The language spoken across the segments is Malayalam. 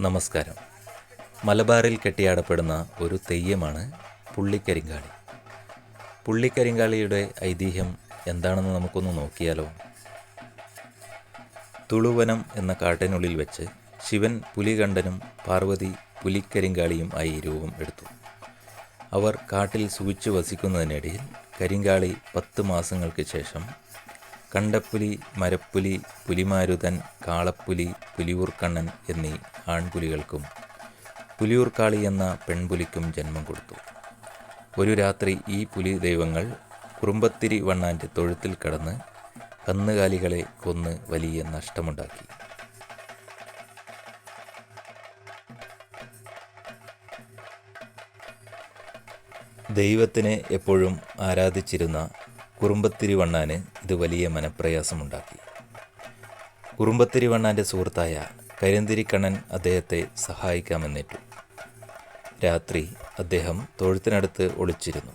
നമസ്കാരം. മലബാറിൽ കെട്ടിയാടപ്പെടുന്ന ഒരു തെയ്യമാണ് പുള്ളിക്കരിങ്കാളി. പുള്ളിക്കരിങ്കാളിയുടെ ഐതിഹ്യം എന്താണെന്ന് നമുക്കൊന്ന് നോക്കിയാലോ? തുളുവനം എന്ന കാട്ടിനുള്ളിൽ വെച്ച് ശിവൻ പുലികണ്ഠനും പാർവതി പുലിക്കരിങ്കാളിയും ആയി രൂപം എടുത്തു. അവർ കാട്ടിൽ സുവിച്ചു വസിക്കുന്നതിനിടയിൽ കരിങ്കാളി പത്ത് മാസങ്ങൾക്ക് ശേഷം കണ്ടപ്പുലി മരപ്പുലി പുലിമാരുതൻ കാളപ്പുലി പുലിയൂർക്കണ്ണൻ എന്നീ ആൺപുലികൾക്കും പുലിയൂർക്കാളി എന്ന പെൺപുലിക്കും ജന്മം കൊടുത്തു. ഒരു രാത്രി ഈ പുലി ദൈവങ്ങൾ കുറുമ്പത്തിരി വണ്ണാന്റെ തൊഴുത്തിൽ കടന്ന് കന്നുകാലികളെ കൊന്ന് വലിയ നഷ്ടമുണ്ടാക്കി. ദൈവത്തിനെ എപ്പോഴും ആരാധിച്ചിരുന്ന കുറുമ്പത്തിരി കുറുമ്പത്തിരിവണ്ണാന് ഇത് വലിയ മനപ്രയാസമുണ്ടാക്കി. കുറുമ്പത്തിരിവണ്ണാന്റെ സുഹൃത്തായ കരിന്തിരിക്കണ്ണൻ അദ്ദേഹത്തെ സഹായിക്കാമെന്നേറ്റു. രാത്രി അദ്ദേഹം തൊഴുത്തിനടുത്ത് ഒളിച്ചിരുന്നു.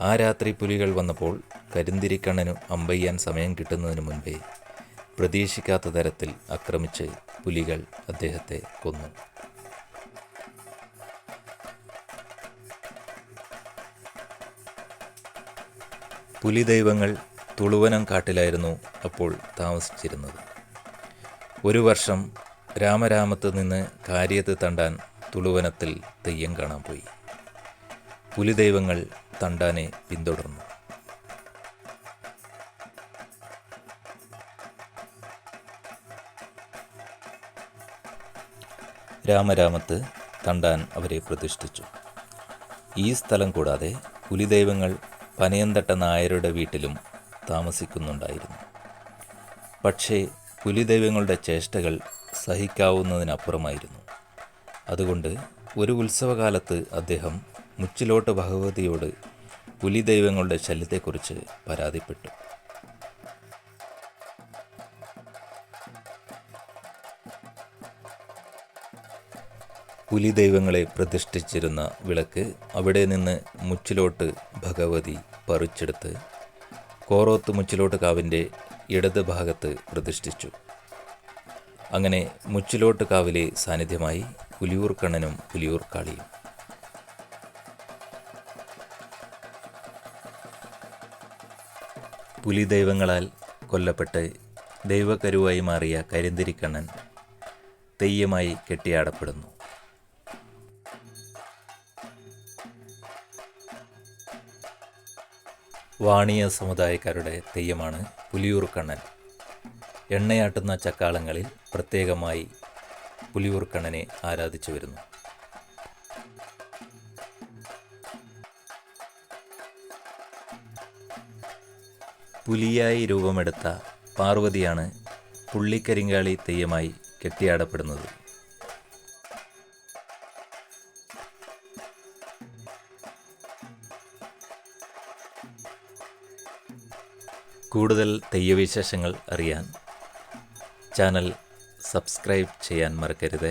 ആ രാത്രി പുലികൾ വന്നപ്പോൾ കരിന്തിരിക്കണ്ണനു അമ്പയ്യാൻ സമയം കിട്ടുന്നതിന് മുൻപേ പ്രതീക്ഷിക്കാത്ത തരത്തിൽ ആക്രമിച്ച് പുലികൾ അദ്ദേഹത്തെ കൊന്നു. പുലിദൈവങ്ങൾ തുളുവനം കാട്ടിലായിരുന്നു അപ്പോൾ താമസിച്ചിരുന്നത്. ഒരു വർഷം രാമരാമത്ത് നിന്ന് കാര്യത്ത് തണ്ടാൻ തുളുവനത്തിൽ തെയ്യം കാണാൻ പോയി. പുലിദൈവങ്ങൾ തണ്ടാനെ പിന്തുടർന്നു. രാമരാമത്ത് തണ്ടാൻ അവരെ പ്രതിഷ്ഠിച്ചു. ഈ സ്ഥലം കൂടാതെ പുലിദൈവങ്ങൾ പനയന്തട്ട നായരുടെ വീട്ടിലും താമസിക്കുന്നുണ്ടായിരുന്നു. പക്ഷേ പുലിദൈവങ്ങളുടെ ചേഷ്ടകൾ സഹിക്കാവുന്നതിനപ്പുറമായിരുന്നു. അതുകൊണ്ട് ഒരു ഉത്സവകാലത്ത് അദ്ദേഹം മുച്ചിലോട്ട് ഭഗവതിയോട് പുലിദൈവങ്ങളുടെ ശല്യത്തെക്കുറിച്ച് പരാതിപ്പെട്ടു. പുലിദൈവങ്ങളെ പ്രതിഷ്ഠിച്ചിരുന്ന വിളക്ക് അവിടെ നിന്ന് മുച്ചിലോട്ട് ഭഗവതി പറിച്ചെടുത്ത് കോറോത്ത് മുച്ചിലോട്ട് കാവിന്റെ ഇടത് ഭാഗത്ത് പ്രതിഷ്ഠിച്ചു. അങ്ങനെ മുച്ചിലോട്ട് കാവിലെ സാന്നിധ്യമായി പുലിയൂർ കണ്ണനും പുലിയൂർ കാളിയും. പുലി ദൈവങ്ങളാൽ കൊല്ലപ്പെട്ട് ദൈവക്കരുവായി മാറിയ കരിന്തിരിക്കണ്ണൻ തെയ്യമായി കെട്ടിയാടപ്പെടുന്നു. വാണിയ സമുദായക്കാരുടെ തെയ്യമാണ് പുലിയൂർക്കണ്ണൻ. എണ്ണയാട്ടുന്ന ചക്കാളങ്ങളിൽ പ്രത്യേകമായി പുലിയൂർക്കണ്ണനെ ആരാധിച്ചു വരുന്നു. പുലിയായി രൂപമെടുത്ത പാർവതിയാണ് പുള്ളിക്കരിങ്കാളി തെയ്യമായി കെട്ടിയാടപ്പെടുന്നത്. കൂടുതൽ തെയ്യവിശേഷങ്ങൾ അറിയാൻ ചാനൽ സബ്സ്ക്രൈബ് ചെയ്യാൻ മറക്കരുത്.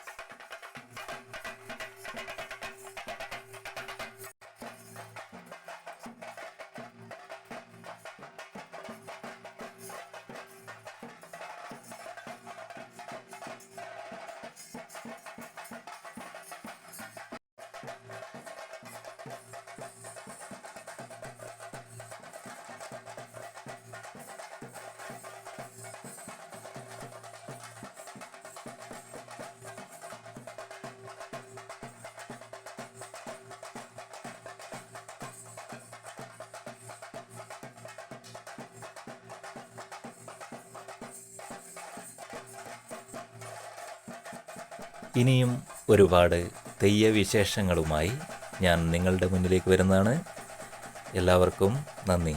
ഇനിയും ഒരുപാട് തെയ്യവിശേഷങ്ങളുമായി ഞാൻ നിങ്ങളുടെ മുന്നിലേക്ക് വരുന്നതാണ്. എല്ലാവർക്കും നന്ദി.